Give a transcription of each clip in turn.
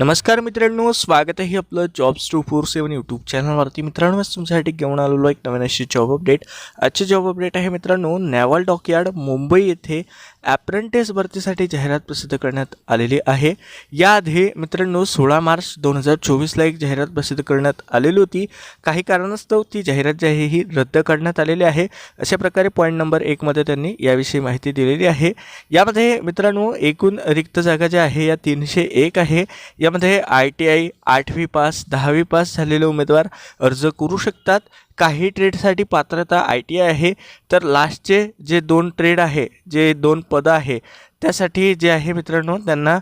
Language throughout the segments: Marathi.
नमस्कार मित्रांनो स्वागत आहे आपलं jobs two four seven YouTube चॅनलवरती मित्रांनो आज तुमच्यासाठी घेऊन आलेलो एक नवीन अशी जॉब अपडेट आजची जॉब अपडेट आहे मित्रांनो नॅव्हल डॉकयार्ड मुंबई येथे ॲप्रेंटिस भरतीसाठी जाहिरात प्रसिद्ध करण्यात आलेली आहे. याआधी मित्रांनो सोळा मार्च दोन हजार चोवीसला एक जाहिरात प्रसिद्ध करण्यात आलेली होती. काही कारणास्तव ती जाहिरात जी आहे ही रद्द करण्यात आलेली आहे. अशा प्रकारे पॉईंट नंबर एकमध्ये त्यांनी याविषयी माहिती दिलेली आहे. यामध्ये मित्रांनो एकूण रिक्त जागा ज्या आहे या तीनशे एक आहे. या यामध्ये आय टी आय आठवी पास दहावी पास झालेले उमेदवार अर्ज करू शकतात. काही ट्रेडसाठी पात्रता आय टी आय आहे. तर लास्टचे जे दोन ट्रेड आहे जे दोन पदं आहे त्यासाठी जे आहे मित्रांनो त्यांना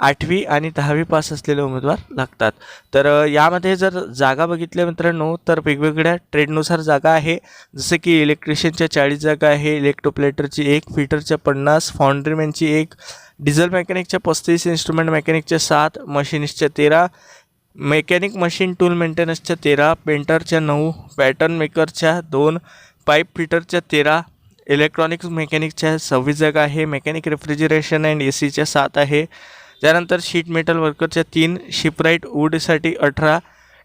आठवी आणि दहावी पास असलेले उमेदवार लागतात. तर यामध्ये जर जागा बघितल्या मित्रांनो तर वेगवेगळ्या ट्रेडनुसार जागा आहे. जसे की इलेक्ट्रिशियनच्या चाळीस जागा आहे इलेक्ट्रोप्लेटरची एक फिटरच्या पन्नास फाउंड्रीमॅनची एक डिझेल मेकॅनिकच्या पस्तीस इन्स्ट्रुमेंट मेकॅनिकच्या सात मशिनिस्टच्या तेरा मेकॅनिक मशीन टूल मेंटेनन्सच्या तेरा पेंटरच्या नऊ पॅटर्न मेकरच्या दोन पाईप फिटरच्या तेरा इलेक्ट्रॉनिक्स मेकॅनिकच्या सव्वीस जागा आहे मेकॅनिक रेफ्रिजरेशन अँड ए सीच्या सात आहे. त्यानंतर शीट मेटल वर्करच्या तीन शिपराईट वूडसाठी अठरा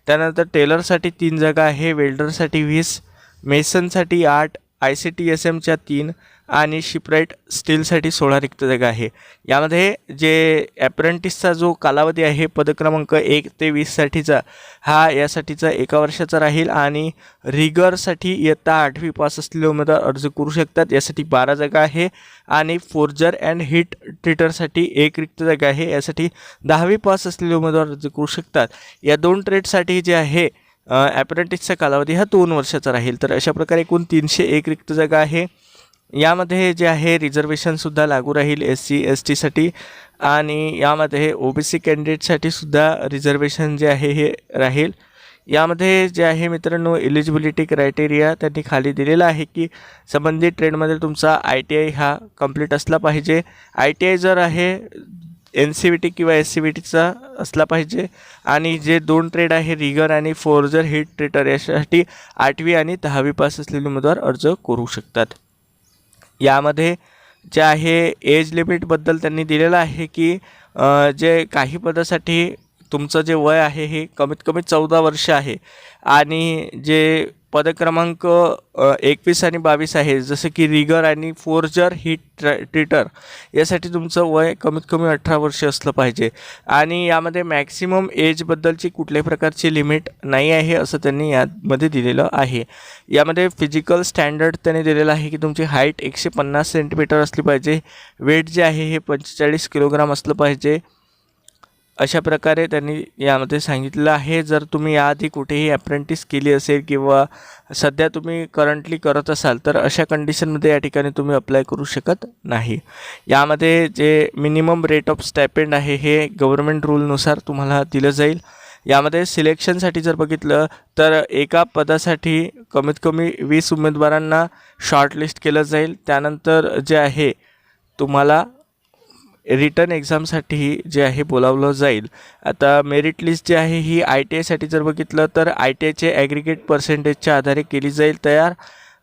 त्यानंतर टेलरसाठी तीन जागा आहे वेल्डरसाठी वीस मेसनसाठी आठ आय सी टी एस एमच्या तीन आणि शिपराईट स्टीलसाठी सोळा रिक्त जागा आहे. यामध्ये जे ॲप्रेंटिसचा जो कालावधी आहे पदक्रमांक एक ते वीससाठीचा हा यासाठीचा एका वर्षाचा राहील आणि रिगरसाठी इयत्ता आठवी पास असलेले उमेदवार अर्ज करू शकतात. यासाठी बारा जागा आहे आणि फोर्जर अँड हिट ट्रेटरसाठी एक रिक्त जागा आहे. यासाठी दहावी पास असलेले उमेदवार अर्ज करू शकतात. या दोन ट्रेडसाठी जे आहे ॲप्रेंटिसचा कालावधी हा दोन वर्षाचा राहील. तर अशा प्रकारे एकूण तीनशे एक रिक्त जागा आहे. यामध्ये जे आहे रिझर्वेशनसुद्धा लागू राहील एस सी एस टीसाठी आणि यामध्ये ओ बी सी कॅन्डिडेटसाठी सुद्धा रिझर्वेशन जे आहे हे राहील. यामध्ये जे आहे मित्रांनो एलिजिबिलिटी क्रायटेरिया त्यांनी खाली दिलेला आहे की संबंधित ट्रेडमध्ये तुमचा आय टी आय हा कंप्लीट असला पाहिजे. आय टी आय जर आहे एन सी बी टी किंवा एस सी बी टीचा असला पाहिजे. आणि जे दोन ट्रेड आहे रिगर आणि फोर्जर हिट ट्रेटर यासाठी आठवी आणि दहावी पास असलेले उमेदवार अर्ज करू शकतात. यामध्ये जे आहे एज लिमिटबद्दल त्यांनी दिलेलं आहे की जे काही पदासाठी तुमचं जे वय आहे हे कमीत कमी चौदा वर्ष आहे. आणि जे पदक्रमांक एकवीस आणि बावीस आहे. जसं की रिगर आणि फोर्जर ही ट्र ट्रिटर. यासाठी तुमचं वय कमीत कमी अठरा वर्ष असलं पाहिजे. आणि यामध्ये मॅक्सिमम एजबद्दलची कुठल्याही प्रकारची लिमिट नाही आहे असं त्यांनी यामध्ये दिलेलं आहे. यामध्ये फिजिकल स्टँडर्ड त्यांनी दिलेलं आहे की तुमची हाईट एकशे पन्नास सेंटीमीटर असली पाहिजे. वेट जे आहे हे पंचेचाळीस किलोग्राम असलं पाहिजे. अशा प्रकारे त्यांनी यामध्ये सांगितलं आहे. जर तुम्ही याआधी कुठेही अप्रेंटिस केली असेल किंवा सध्या तुम्ही करंटली करत असाल तर अशा कंडिशनमध्ये या ठिकाणी तुम्ही अप्लाय करू शकत नाही. यामध्ये जे मिनिमम रेट ऑफ स्टॅपेंड आहे हे गव्हर्मेंट रूलनुसार तुम्हाला दिलं जाईल. यामध्ये सिलेक्शनसाठी जर बघितलं तर एका पदासाठी कमीत कमी वीस उमेदवारांना शॉर्टलिस्ट केलं जाईल. त्यानंतर जे आहे तुम्हाला रिटर्न एक्झामसाठी जे आहे बोलावलं जाईल. आता मेरिट लिस्ट जी आहे ही आय टी आयसाठी जर बघितलं तर आय टी आयचे ॲग्रिगेट पर्सेंटेजच्या आधारे केली जाईल तयार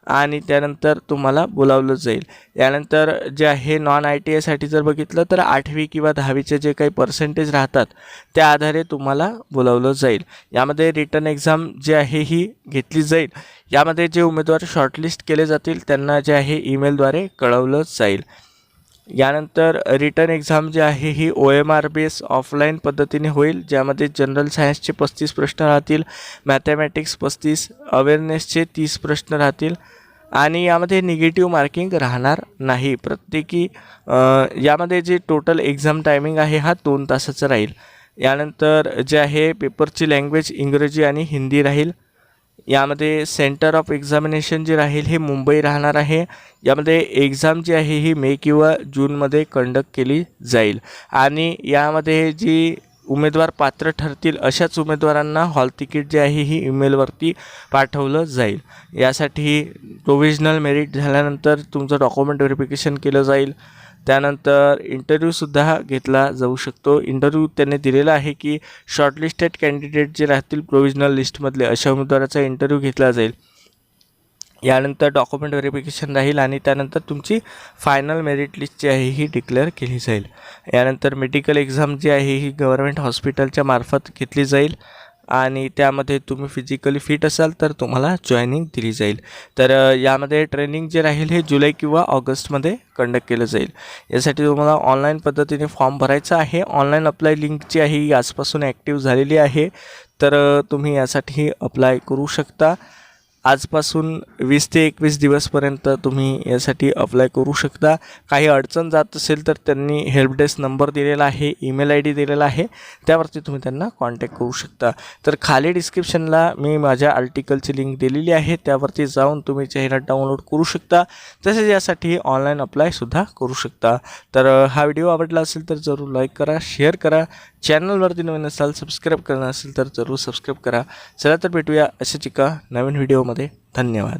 आणि त्यानंतर तुम्हाला बोलावलं जाईल. यानंतर जे आहे नॉन आय टी आयसाठी जर बघितलं तर आठवी किंवा दहावीचे जे काही पर्सेंटेज राहतात त्या आधारे तुम्हाला बोलावलं जाईल. यामध्ये रिटर्न एक्झाम जे आहे ही घेतली जाईल. यामध्ये जे उमेदवार शॉर्टलिस्ट केले जातील त्यांना जे आहे ईमेलद्वारे कळवलं जाईल. यानंतर रिटर्न एक्झाम जी आहे ही O M R base offline पद्धतीने होईल ज्यामध्ये जनरल सायन्सचे पस्तीस प्रश्न राहतील मॅथमॅटिक्स पस्तीस अवेअरनेसचे तीस प्रश्न राहतील आणि यामध्ये निगेटिव्ह मार्किंग राहणार नाही. प्रत्येकी यामध्ये जे टोटल एक्झाम टायमिंग आहे हा दोन तासाचा राहील. यानंतर जे आहे पेपरची लँग्वेज इंग्रजी आणि हिंदी राहील. यामध्ये सेंटर ऑफ एक्झामिनेशन जे राहील हे मुंबई राहणार आहे. यामध्ये एक्झाम जी आहे ही मे किंवा जूनमध्ये कंडक्ट केली जाईल. आणि यामध्ये जी उमेदवार पात्र ठरतील अशाच उमेदवारांना हॉल तिकीट जे आहे ही ईमेलवरती पाठवलं जाईल. यासाठी प्रोव्हिजनल मेरिट झाल्यानंतर तुमचं डॉक्युमेंट व्हेरिफिकेशन केलं जाईल. त्यानंतर इंटरव्ह्यूसुद्धा घेतला जाऊ शकतो. इंटरव्ह्यू त्यांनी दिलेला आहे की शॉर्टलिस्टेड कॅन्डिडेट जे राहतील प्रोव्हिजनल लिस्टमधले अशा उमेदवाराचा इंटरव्ह्यू घेतला जाईल. यानंतर डॉक्युमेंट व्हेरिफिकेशन राहील आणि त्यानंतर तुमची फायनल मेरिट लिस्ट जी आहे ही डिक्लेअर केली जाईल. यानंतर मेडिकल एक्झाम जी आहे ही गव्हर्मेंट हॉस्पिटलच्या मार्फत घेतली जाईल. आणि त्यामध्ये तुम्ही फिजिकली फिट असाल तर तुम्हाला जॉईनिंग दिली जाईल. तर यामध्ये ट्रेनिंग जे राहील हे जुलै किंवा ऑगस्टमध्ये कंडक्ट केलं जाईल. यासाठी तुम्हाला ऑनलाईन पद्धतीने फॉर्म भरायचा आहे. ऑनलाईन अप्लाय लिंक जी आहे ही आजपासून ॲक्टिव्ह झालेली आहे. तर तुम्ही यासाठी अप्लाय करू शकता. आजपासून वीस ते एकवीस दिवसपर्यंत तुम्ही यासाठी अप्लाय करू शकता. काही अडचण जात असेल तर त्यांनी हेल्प डेस्क नंबर दिलेला आहे ईमेल आय डी दिलेला आहे. त्यावरती तुम्ही त्यांना कॉन्टॅक्ट करू शकता. तर खाली डिस्क्रिप्शनला मी माझ्या आर्टिकलची लिंक दिलेली आहे. त्यावरती जाऊन तुम्ही जाहिरात डाउनलोड करू शकता. तसेच यासाठी ऑनलाईन अप्लायसुद्धा करू शकता. तर हा व्हिडिओ आवडला असेल तर जरूर लाईक करा शेअर करा. चॅनलवरती नवीन असाल सबस्क्राईब करणं असेल तर जरूर सबस्क्राईब करा. चला तर भेटूया अशाच एका नवीन व्हिडिओ व्हिडिओमध्ये धन्यवाद